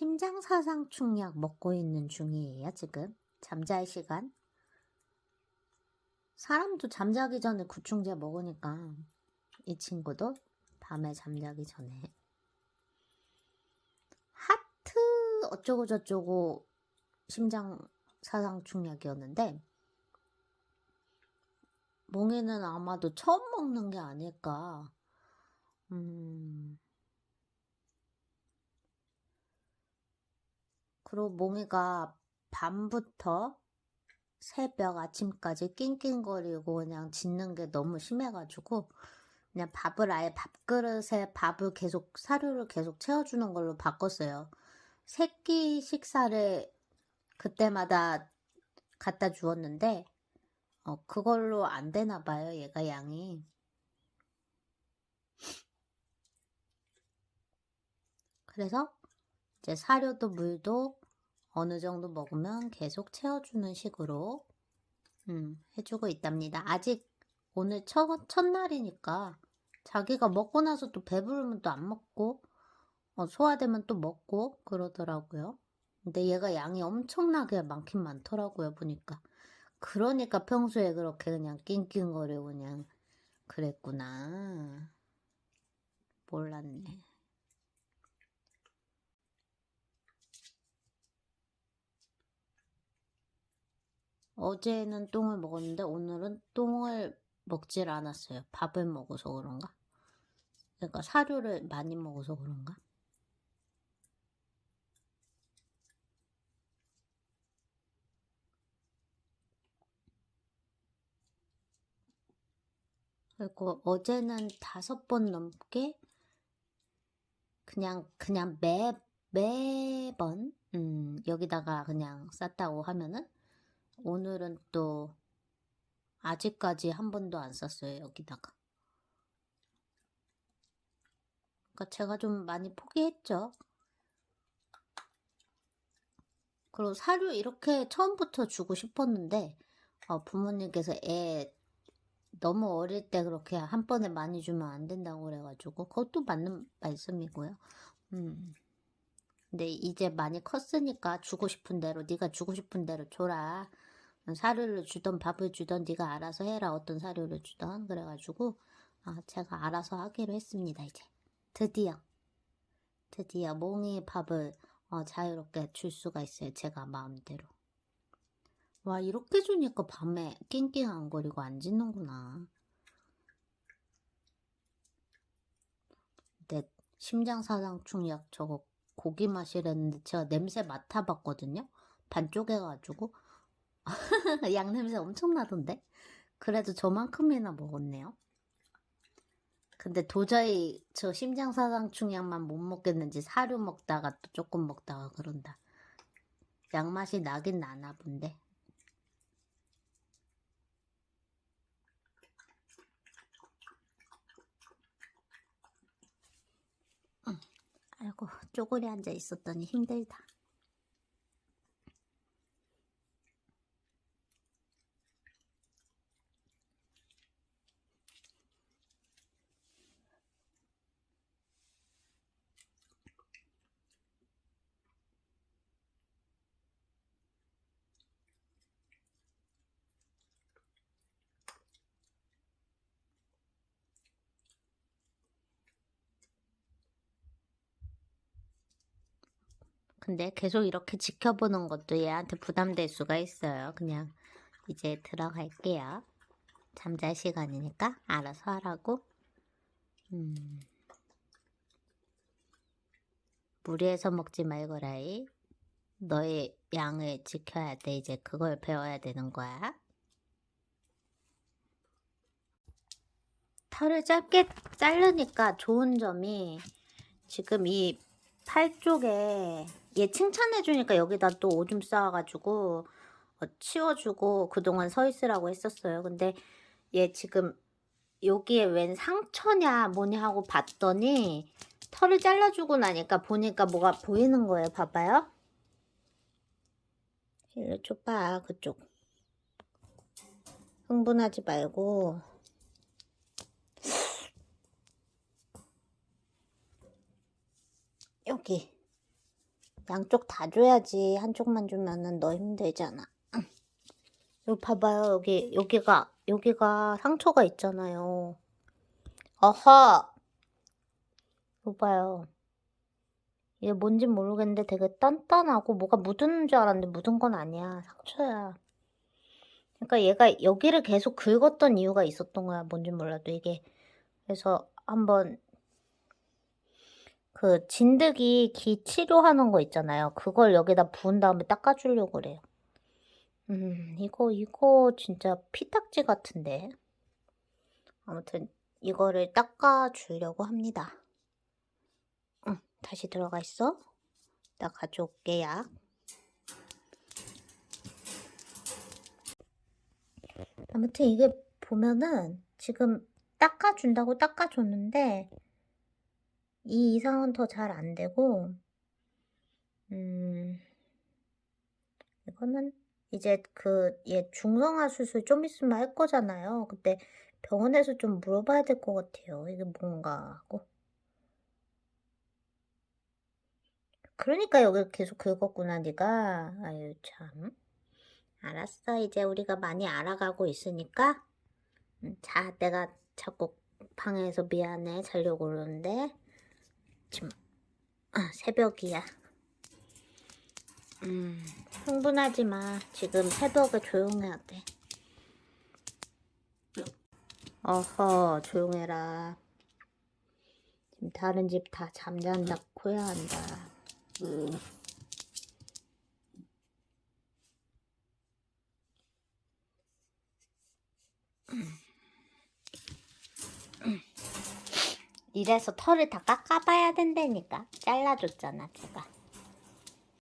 심장사상충 약 먹고 있는 중이에요, 지금. 잠잘 시간. 사람도 잠자기 전에 구충제 먹으니까 이 친구도 밤에 잠자기 전에 하트 어쩌고 저쩌고 심장사상충 약이었는데 몽이는 아마도 처음 먹는 게 아닐까. 음. 그리고 몽이가 밤부터 새벽 아침까지 낑낑거리고 그냥 짖는 게 너무 심해가지고 그냥 밥을 아예 밥그릇에 밥을 계속 사료를 계속 채워주는 걸로 바꿨어요. 새끼 식사를 그때마다 갖다 주었는데 어, 그걸로 안 되나 봐요. 얘가 양이. 그래서 이제 사료도 물도 어느 정도 먹으면 계속 채워주는 식으로 음, 해주고 있답니다. 아직 오늘 첫, 첫날이니까 자기가 먹고 나서 또 배부르면 또 안 먹고 어, 소화되면 또 먹고 그러더라고요. 근데 얘가 양이 엄청나게 많긴 많더라고요. 보니까. 그러니까 평소에 그렇게 그냥 낑낑거리고 그냥 그랬구나. 몰랐네. 어제는 똥을 먹었는데 오늘은 똥을 먹질 않았어요. 밥을 먹어서 그런가? 그러니까 사료를 많이 먹어서 그런가? 그리고 어제는 다섯 번 넘게 그냥 그냥 매 매번 음, 여기다가 그냥 쌌다고 하면은 오늘은 또 아직까지 한 번도 안 썼어요 여기다가 그러니까 제가 좀 많이 포기했죠 그리고 사료 이렇게 처음부터 주고 싶었는데 어, 부모님께서 애 너무 어릴 때 그렇게 한 번에 많이 주면 안 된다고 그래가지고 그것도 맞는 말씀이고요. 음. 근데 이제 많이 컸으니까 주고 싶은 대로 네가 주고 싶은 대로 줘라. 사료를 주던 밥을 주던 네가 알아서 해라. 어떤 사료를 주던 그래가지고 아, 제가 알아서 하기로 했습니다. 이제 드디어 드디어 몽이 밥을 어, 자유롭게 줄 수가 있어요. 제가 마음대로. 와 이렇게 주니까 밤에 낑낑안거리고 안 짖는구나. 근데 심장사상충 약 저거 고기 맛이랬는데 제가 냄새 맡아봤거든요. 반쪽해가지고 양 냄새 엄청 나던데. 그래도 저만큼이나 먹었네요. 근데 도저히 저 심장사상충 약만 못 먹겠는지 사료 먹다가 또 조금 먹다가 그런다. 양 맛이 나긴 나나 본데. 아이고 쪼그리 앉아 있었더니 힘들다. 근데 계속 이렇게 지켜보는 것도 얘한테 부담될 수가 있어요. 그냥 이제 들어갈게요. 잠잘 시간이니까 알아서 하라고. 음. 무리해서 먹지 말거라이. 너의 양을 지켜야 돼. 이제 그걸 배워야 되는 거야. 털을 짧게 자르니까 좋은 점이 지금 이 팔 쪽에 얘 칭찬해주니까 여기다 또 오줌 싸와가지고 어, 치워주고 그동안 서 있으라고 했었어요. 근데 얘 지금 여기에 웬 상처냐 뭐냐 하고 봤더니 털을 잘라주고 나니까 보니까 뭐가 보이는 거예요. 봐봐요. 일로 줘봐 그쪽. 흥분하지 말고 여기 양쪽 다 줘야지. 한쪽만 주면은 너 힘들잖아. 여기 봐봐요. 여기, 여기가, 여기가 상처가 있잖아요. 어허! 이거 봐요. 이게 뭔지 모르겠는데 되게 단단하고 뭐가 묻은 줄 알았는데 묻은 건 아니야. 상처야. 그러니까 얘가 여기를 계속 긁었던 이유가 있었던 거야. 뭔지 몰라도 이게. 그래서 한번 그 진드기 기 치료하는 거 있잖아요. 그걸 여기다 부은 다음에 닦아주려고 그래요. 음, 이거, 이거 진짜 피딱지 같은데. 아무튼 이거를 닦아주려고 합니다. 응, 다시 들어가 있어. 나 가져올게, 약. 아무튼 이게 보면은 지금 닦아준다고 닦아줬는데 이 이상은 더 잘 안 되고 음 이거는 이제 그 얘 중성화 수술 좀 있으면 할 거잖아요. 그때 병원에서 좀 물어봐야 될 것 같아요. 이게 뭔가 하고. 그러니까 여기 계속 긁었구나, 네가. 아유 참. 알았어. 이제 우리가 많이 알아가고 있으니까. 음, 자, 내가 자꾸 방에서 미안해. 자려고 그러는데. 지금 아, 새벽이야. 음, 흥분하지 마. 지금 새벽에 조용해야 돼. 어허, 조용해라. 지금 다른 집 다 잠잔다, 코야 한다. 음. 이래서 털을 다 깎아봐야 된다니까. 잘라줬잖아, 제가.